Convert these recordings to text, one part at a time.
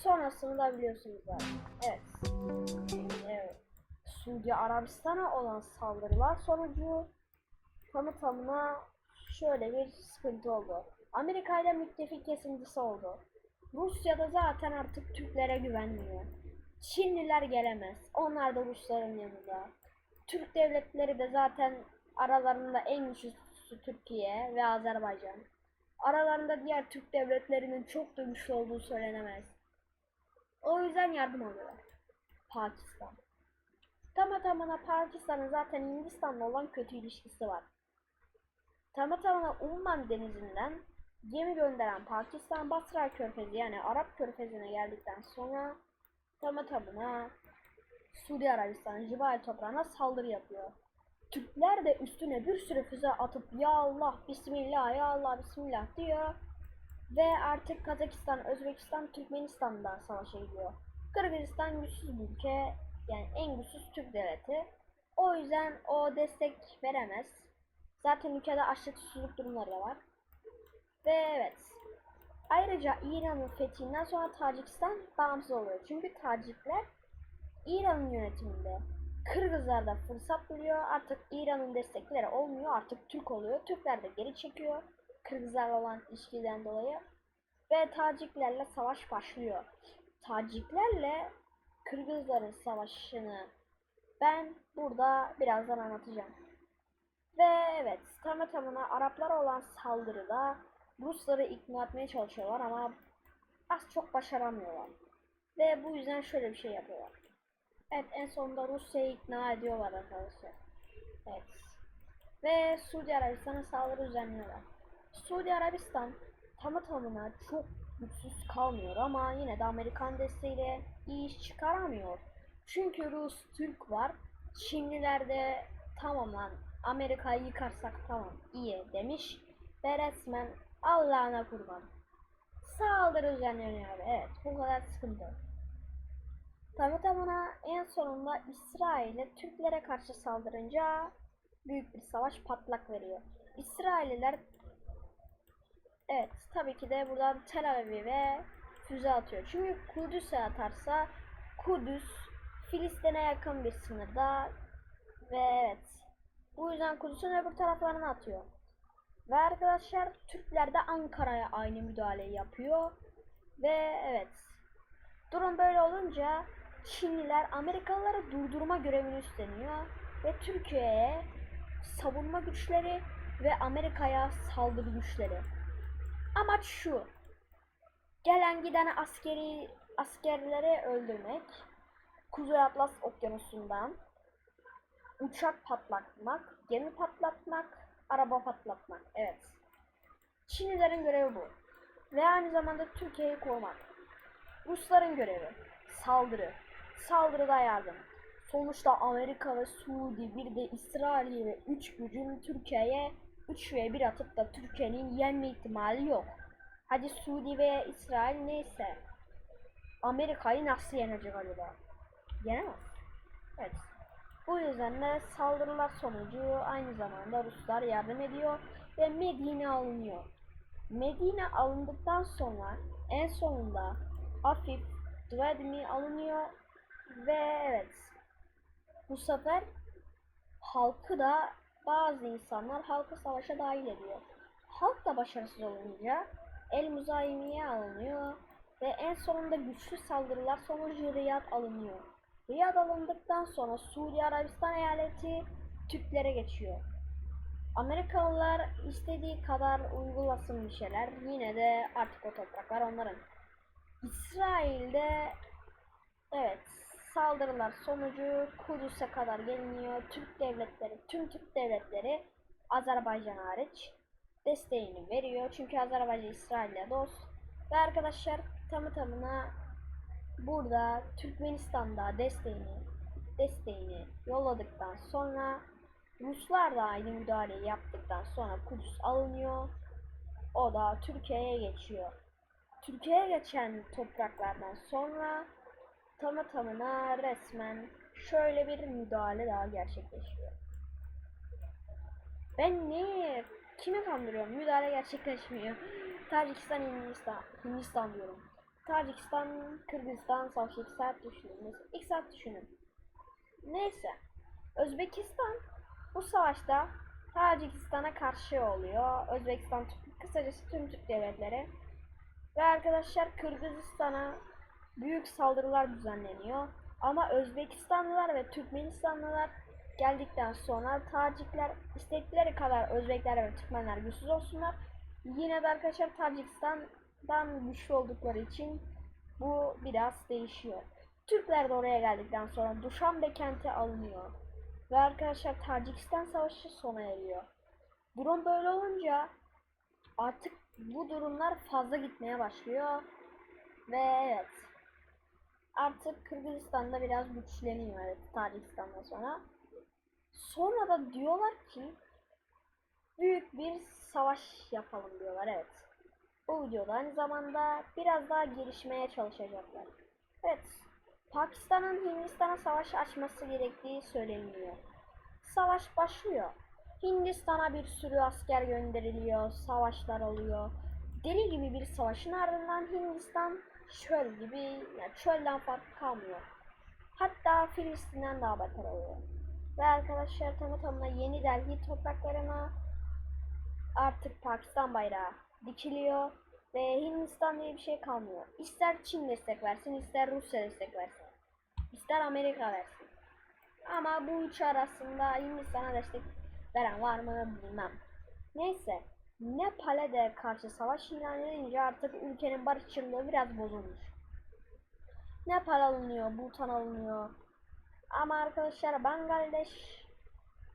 sonrasını da biliyorsunuz zaten. Evet. evet. Suudi Arabistan'a olan saldırılar sonucu tamı tamına şöyle bir sıkıntı oldu. Amerika ile müttefik kesintisi oldu. Rusya da zaten artık Türklere güvenmiyor. Çinliler gelemez. Onlar da Rusların yanında. Türk devletleri de zaten aralarında en güçlüsü Türkiye ve Azerbaycan. Aralarında diğer Türk devletlerinin çok da güçlü olduğu söylenemez. O yüzden yardım alıyorlar. Pakistan. Tamı tamına Pakistan'ın zaten Hindistan'la olan kötü ilişkisi var. Tamı tamına Umman denizinden gemi gönderen Pakistan Basra Körfezi yani Arap Körfezi'ne geldikten sonra tamı tamına Suudi Arabistan Cibali toprağına saldırı yapıyor. Türkler de üstüne bir sürü füze atıp ya Allah bismillah ya Allah bismillah diyor. Ve artık Kazakistan, Özbekistan, Türkmenistan'da savaşa gidiyor. Kırgızistan güçsüz bir ülke. Yani en güçsüz Türk devleti. O yüzden o destek veremez. Zaten ülkede açlık susuzluk durumları da var. Ve evet. Ayrıca İran'ın fethinden sonra Tacikistan bağımsız oluyor. Çünkü Tacikler İran'ın yönetiminde. Kırgızlar da fırsat buluyor. Artık İran'ın destekleri olmuyor. Artık Türk oluyor. Türkler de geri çekiyor. Kırgızlarla olan ilişkiden dolayı. Ve Taciklerle savaş başlıyor. Taciklerle Kırgızların savaşını ben burada birazdan anlatacağım. Ve evet tamı tamına Araplara olan saldırıda Rusları ikna etmeye çalışıyorlar ama az çok başaramıyorlar. Ve bu yüzden şöyle bir şey yapıyorlar. Evet en sonunda Rusya'yı ikna ediyorlar arkadaşlar. Evet. Ve Suudi Arabistan'a saldırı düzenliyorlar. Suudi Arabistan tamı tamına çok güçsüz kalmıyor ama yine de Amerikan desteğiyle iyi iş çıkaramıyor. Çünkü Rus, Türk var. Çinliler de tamam lan Amerika'yı yıkarsak tamam iyi demiş. Ve resmen Allah'ına kurban. Saldırı düzenleniyor. Evet bu kadar sıkıntı. Tabi tamına en sonunda İsrail'e Türklere karşı saldırınca büyük bir savaş patlak veriyor. İsrailliler evet tabii ki de buradan Tel Aviv'e füze atıyor. Çünkü Kudüs'e atarsa Kudüs Filistin'e yakın bir sınırda ve evet bu yüzden Kudüs'ün öbür taraflarına atıyor. Ve arkadaşlar Türkler de Ankara'ya aynı müdahaleyi yapıyor. Ve evet durum böyle olunca Çinliler Amerikalıları durdurma görevini üstleniyor ve Türkiye'ye savunma güçleri ve Amerika'ya saldırı güçleri. Amaç şu. Gelen giden askeri askerleri öldürmek. Kuzey Atlas Okyanusu'ndan uçak patlatmak, gemi patlatmak, araba patlatmak. Evet. Çinlilerin görevi bu. Ve aynı zamanda Türkiye'yi korumak. Rusların görevi saldırı. Saldırıda yardım. Sonuçta Amerika ve Suudi bir de İsrail ve 3 gücün Türkiye'ye 3 ve 1 atıp da Türkiye'nin yenme ihtimali yok. Hadi Suudi veya İsrail neyse. Amerika'yı nasıl yenecek acaba? Yenemez. Evet. Bu yüzden de saldırılar sonucu aynı zamanda Ruslar yardım ediyor ve Medine alınıyor. Medine alındıktan sonra en sonunda Afif Dvedmi alınıyor ve evet bu sefer halkı da bazı insanlar halkı savaşa dahil ediyor. Halk da başarısız olunca El Muzayimiye alınıyor ve en sonunda güçlü saldırılar sonucu Riyad alınıyor. Riyad alındıktan sonra Suudi Arabistan eyaleti Türklere geçiyor. Amerikalılar istediği kadar uygulasın bir şeyler yine de artık o topraklar onların. İsrail'de evet saldırılar sonucu Kudüs'e kadar geliniyor. Türk devletleri, tüm Türk devletleri Azerbaycan hariç desteğini veriyor. Çünkü Azerbaycan İsrail'le dost. Ve arkadaşlar tamı tamına burada Türkmenistan'da desteğini desteğini yolladıktan sonra Ruslar da aynı müdahaleyi yaptıktan sonra Kudüs alınıyor. O da Türkiye'ye geçiyor. Türkiye'ye geçen topraklardan sonra tamı tamına resmen şöyle bir müdahale daha gerçekleşiyor. Ben ne? Kimi kandırıyorum? Müdahale gerçekleşmiyor. Tacikistan, Hindistan, Hindistan diyorum. Tacikistan, Kırgızistan savaşı 2 saat düşünün. Mesela 2 saat düşünün. Neyse. Özbekistan bu savaşta Tacikistan'a karşı oluyor. Özbekistan kısacası tüm Türk devletleri. Ve arkadaşlar Kırgızistan'a büyük saldırılar düzenleniyor. Ama Özbekistanlılar ve Türkmenistanlılar geldikten sonra Tacikler istedikleri kadar Özbekler ve Türkmenler güçsüz olsunlar. Yine de arkadaşlar Tacikistan'dan güçlü oldukları için bu biraz değişiyor. Türkler de oraya geldikten sonra Duşanbe kenti alınıyor. Ve arkadaşlar Tacikistan savaşı sona eriyor. Durum böyle olunca artık bu durumlar fazla gitmeye başlıyor. Ve evet. Artık Kırgızistan'da biraz güçleniyor evet Tacikistan'dan sonra. Sonra da diyorlar ki büyük bir savaş yapalım diyorlar evet. Bu videoda aynı zamanda biraz daha gelişmeye çalışacaklar. Evet. Pakistan'ın Hindistan'a savaş açması gerektiği söyleniyor. Savaş başlıyor. Hindistan'a bir sürü asker gönderiliyor, savaşlar oluyor. Deli gibi bir savaşın ardından Hindistan çöl gibi, yani çölden farklı kalmıyor. Hatta Filistin'den daha beter oluyor. Ve arkadaşlar tamı tamına Yeni Delhi topraklarına artık Pakistan bayrağı dikiliyor ve Hindistan diye bir şey kalmıyor. İster Çin destek versin, ister Rusya destek versin. ister Amerika versin. Ama bu üç arasında Hindistan'a destek veren var mı bilmem. Neyse. Nepal'e karşı savaş ilan edince artık ülkenin barışçılığı biraz bozulmuş. Nepal alınıyor, Bhutan alınıyor. Ama arkadaşlar Bangladeş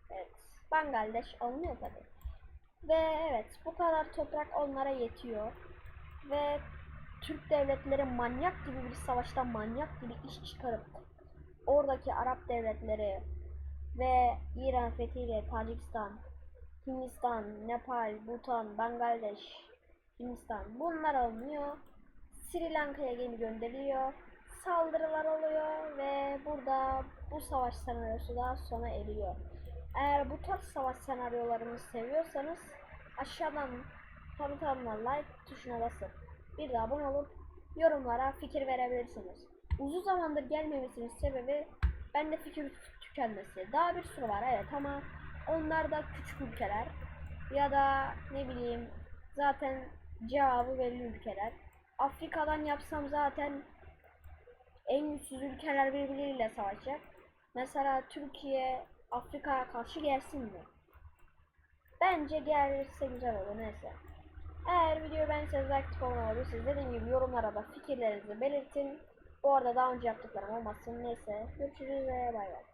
evet Bangladeş alınıyor tabi. Ve evet bu kadar toprak onlara yetiyor. Ve Türk devletleri manyak gibi bir savaşta manyak gibi iş çıkarıp oradaki Arap devletleri ve İran fethiyle Tacikistan, Hindistan, Nepal, Bhutan, Bangladeş, Hindistan bunlar alınıyor. Sri Lanka'ya gemi gönderiliyor. Saldırılar oluyor ve burada bu savaş senaryosu da sona eriyor. Eğer bu tarz savaş senaryolarını seviyorsanız aşağıdan tabına like tuşuna basıp bir de abone olup yorumlara fikir verebilirsiniz. Uzun zamandır gelmemesinin sebebi bende fikir tükenmesi. Daha bir sürü var evet ama onlar da küçük ülkeler ya da ne bileyim zaten cevabı belli ülkeler. Afrika'dan yapsam zaten en güçsüz ülkeler birbirleriyle savaşacak. Mesela Türkiye Afrika'ya karşı gelsin mi? Bence gelirse güzel olur neyse. Eğer video beğenirseniz aktif olmayı olursanız dediğim gibi yorumlara da fikirlerinizi belirtin. Bu arada daha önce yaptıklarım olmasın neyse. Görüşürüz ve bay bay.